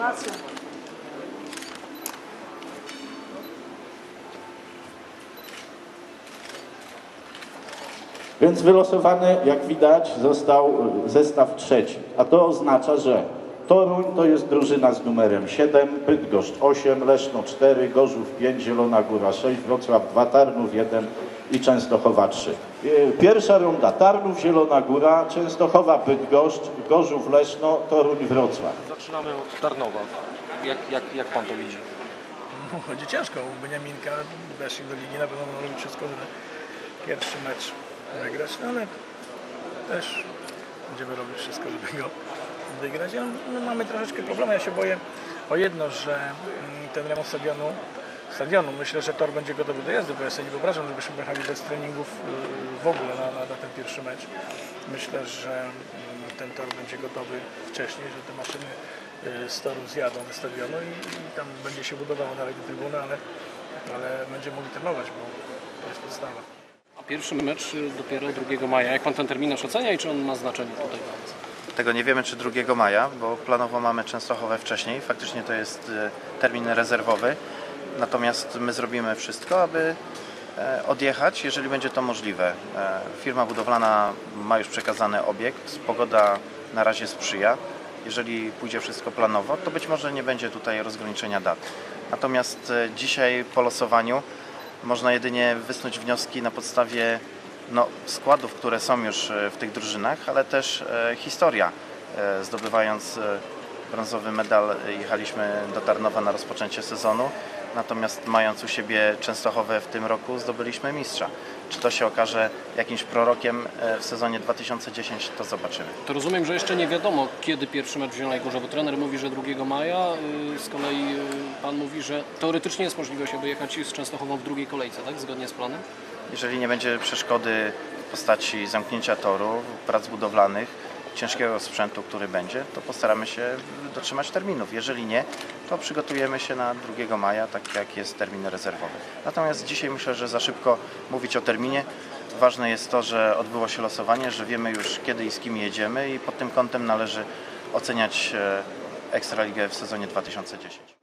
Racja. Więc wylosowany, jak widać, został zestaw trzeci. A to oznacza, że Toruń to jest drużyna z numerem 7, Bydgoszcz 8, Leszno 4, Gorzów 5, Zielona Góra 6, Wrocław 2, Tarnów 1 i Częstochowa 3. Y, Pierwsza runda Tarnów, Zielona Góra, Częstochowa, Bydgoszcz, Gorzów, Leszno, Toruń, Wrocław. Zaczynamy od Tarnowa. Jak, jak, jak pan to widzi? No, będzie ciężko. U Beniaminka weszli do ligi, na pewno robić wszystko, żeby pierwszy mecz wygrać, no ale też będziemy robić wszystko, żeby go wygrać. No, mamy troszeczkę problemu. Ja się boję o jedno, że mm, ten remont stadionu, stadionu, myślę, że tor będzie gotowy do jazdy, bo ja sobie nie wyobrażam, żebyśmy jechali bez treningów y, w ogóle na, na, na ten pierwszy mecz. Myślę, że mm, ten tor będzie gotowy wcześniej, że te maszyny y, z toru zjadą do stadionu i, i tam będzie się budowało dalej do trybuny, ale, ale będziemy mogli trenować, bo to jest podstawa. A pierwszy mecz y, dopiero 2 maja. Jak pan ten terminarz ocenia i czy on ma znaczenie tutaj dla nas? Tego nie wiemy, czy 2 maja, bo planowo mamy Częstochowę wcześniej. Faktycznie to jest termin rezerwowy. Natomiast my zrobimy wszystko, aby e, odjechać, jeżeli będzie to możliwe. E, Firma budowlana ma już przekazany obiekt. Pogoda na razie sprzyja. Jeżeli pójdzie wszystko planowo, to być może nie będzie tutaj rozgraniczenia dat. Natomiast e, dzisiaj po losowaniu można jedynie wysnuć wnioski na podstawie no, składów, które są już w tych drużynach, ale też historia. Zdobywając brązowy medal jechaliśmy do Tarnowa na rozpoczęcie sezonu, natomiast mając u siebie Częstochowę w tym roku zdobyliśmy mistrza. Czy to się okaże jakimś prorokiem e, w sezonie 2010, to zobaczymy. To rozumiem, że jeszcze nie wiadomo, kiedy pierwszy mecz w Zielonej Górze, bo trener mówi, że 2 maja. y, Z kolei y, pan mówi, że teoretycznie jest możliwość, aby jechać z Częstochową w drugiej kolejce, tak? Zgodnie z planem? Jeżeli nie będzie przeszkody w postaci zamknięcia toru, prac budowlanych, ciężkiego sprzętu, który będzie, to postaramy się dotrzymać terminów. Jeżeli nie, to przygotujemy się na 2 maja, tak jak jest termin rezerwowy. Natomiast dzisiaj myślę, że za szybko mówić o terminie. Ważne jest to, że odbyło się losowanie, że wiemy już kiedy i z kim jedziemy i pod tym kątem należy oceniać e, Ekstraligę w sezonie 2010.